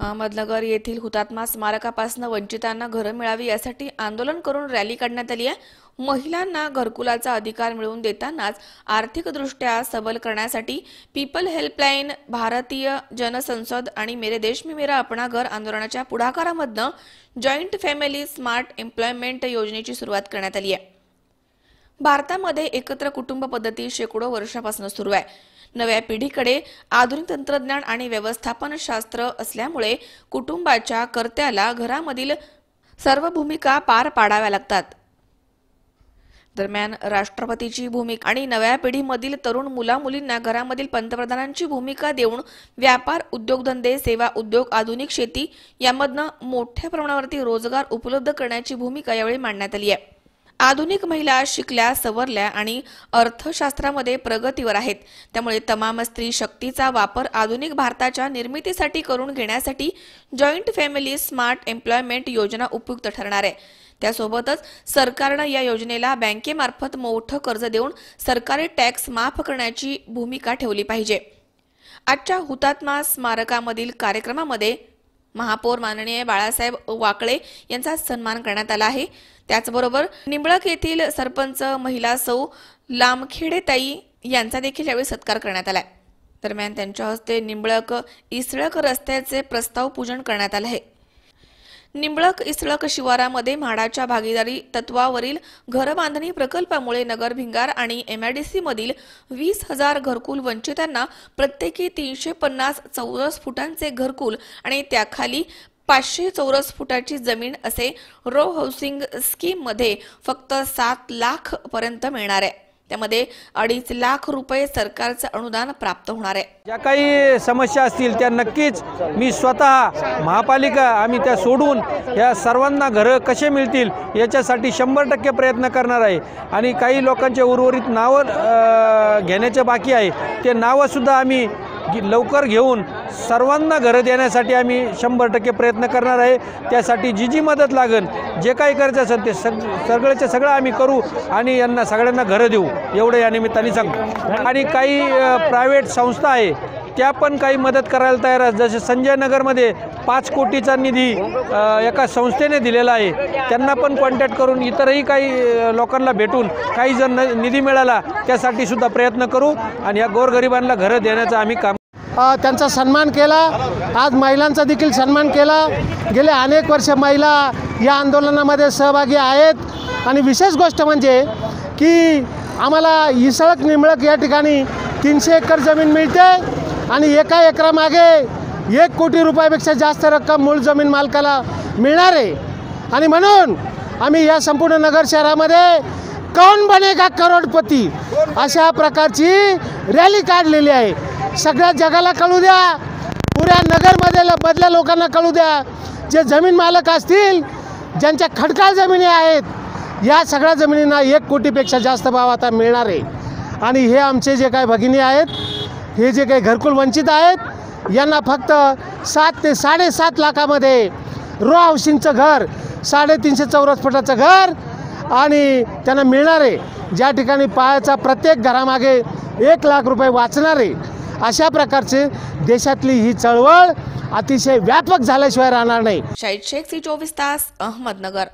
अहमदनगर येथील हुतात्मा स्मारकापासून वंचितांना घरं मिळावी यासाठी आंदोलन करून रॅली काढण्यात आली आहे. महिलांना घरकुलाचा अधिकार मिळवून देतानाच आर्थिकदृष्ट्या सबल करण्यासाठी पीपल हेल्पलाईन भारतीय जनसंसद आणि मेरे देश में मेरा अपना घर आंदोलनाच्या पुढाकारामधनं जॉईंट फॅमिली स्मार्ट एम्प्लॉयमेंट योजनेची सुरुवात करण्यात आली आहे. भारतामध्ये एकत्र कुटुंब पद्धती शेकडो वर्षापासून सुरू आहे. नव्या पिढीकडे आधुनिक तंत्रज्ञान आणि व्यवस्थापन शास्त्र असल्यामुळे कुटुंबाच्या कर्त्याला घरामधील सर्व भूमिका पार पाडाव्या लागतात. दरम्यान राष्ट्रपतीची भूमिका आणि नव्या पिढीमधील तरुण मुला मुलींना घरामधील पंतप्रधानांची भूमिका देऊन व्यापार उद्योगधंदे सेवा उद्योग आधुनिक शेती यामधनं मोठ्या प्रमाणावरती रोजगार उपलब्ध करण्याची भूमिका यावेळी मांडण्यात आली आहे. आधुनिक महिला शिकल्या सवरल्या आणि अर्थशास्त्रामध्ये प्रगतीवर आहेत. त्यामुळे तमाम स्त्री शक्तीचा वापर आधुनिक भारताच्या निर्मितीसाठी करून घेण्यासाठी जॉईंट फॅमिली स्मार्ट एम्प्लॉयमेंट योजना उपयुक्त ठरणार आहे. त्यासोबतच सरकारनं या योजनेला बँकेमार्फत मोठं कर्ज देऊन सरकारी टॅक्स माफ करण्याची भूमिका ठेवली पाहिजे. आजच्या हुतात्मा स्मारकामधील कार्यक्रमामध्ये महापौर माननीय बाळासाहेब वाकळे यांचा सन्मान करण्यात आला आहे. त्याचबरोबर निंबळक येथील सरपंच महिला सौ लामखेडेताई यांचा देखील यावेळी सत्कार करण्यात आलाय. दरम्यान त्यांच्या हस्ते निंबळक इसळक रस्त्याचे प्रस्ताव पूजन करण्यात आले आहे. निंबळक इसळक शिवारामध्ये म्हाडाच्या भागीदारी तत्वावरील घरबांधणी प्रकल्पामुळे नगर भिंगार आणि एमआयडीसी मधील वीस हजार घरकुल वंचितांना प्रत्येकी तीनशे पन्नास चौरस फुटांचे घरकुल आणि त्याखाली पाचशे चौरस फुटाची जमीन असे रो हाऊसिंग स्कीममध्ये फक्त सात लाख पर्यंत मिळणार आहे. त्यामध्ये अडीच लाख रुपये सरकारचं अनुदान प्राप्त होणार आहे. ज्या काही समस्या असतील त्या नक्कीच मी स्वतः महापालिका आम्ही त्या सोडून या सर्वांना घरं कसे मिळतील याच्यासाठी शंभर टक्के प्रयत्न करणार आहे. आणि काही लोकांचे उर्वरित नावं घेण्याचे बाकी आहे. ते नावंसुद्धा आम्ही लवकर घेऊन सर्वांना घरं देण्यासाठी आम्ही शंभर टक्के प्रयत्न करणार आहे. त्यासाठी जी जी मदत लागेल जे काही करायचं असेल ते सग सगळ्याचे सगळं आम्ही करू आणि यांना सगळ्यांना घरं देऊ. एवढं या निमित्ताने सांगतो. आणि काही प्रायव्हेट संस्था आहे त्या पण काही मदत करायला तयार आहेत. जसे संजय नगरमध्ये पाच कोटीचा निधी एका संस्थेने दिलेला आहे. त्यांना पण कॉन्टॅक्ट करून इतरही काही लोकांना भेटून काही जर न निधी मिळाला त्यासाठी सुद्धा प्रयत्न करू आणि या गोरगरिबांना घरं देण्याचं आम्ही काम त्यांचा सन्मान केला. आज महिलांचा देखील सन्मान केला. गेले अनेक वर्ष महिला या आंदोलनामध्ये सहभागी आहेत. आणि विशेष गोष्ट म्हणजे की आम्हाला इसळक निमळक या ठिकाणी तीनशे एकर जमीन मिळते आणि एका एकरामागे एक कोटी रुपयापेक्षा जास्त रक्कम मूळ जमीन मालकाला मिळणार. आहे आणि म्हणून आम्ही या संपूर्ण नगर शहरामध्ये कौन बनेगा करोडपती अशा प्रकारची रॅली काढलेली आहे. सगळ्या जगाला कळू द्या. पुऱ्या नगरमध्ये मधल्या लोकांना कळू द्या. जे जमीन मालक असतील ज्यांच्या खडकाळ जमिनी आहेत या सगळ्या जमिनींना एक कोटीपेक्षा जास्त भाव आता मिळणार आहे. आणि हे आमचे जे काही भगिनी आहेत हे जे काही घरकुल वंचित आहेत यांना फक्त सात ते साडेसात लाखामध्ये रो हाऊसिंगचं घर साडेतीनशे चौरस फुटाचं घर आणि त्यांना मिळणार आहे. ज्या ठिकाणी पायाचा प्रत्येक घरामागे एक लाख रुपये वाचणार आहे. अशा प्रकारचे देशातली ही चळवळ अतिशय व्यापक झाल्याशिवाय राहणार नाही. शाहीद शेख सी चोवीस तास अहमदनगर.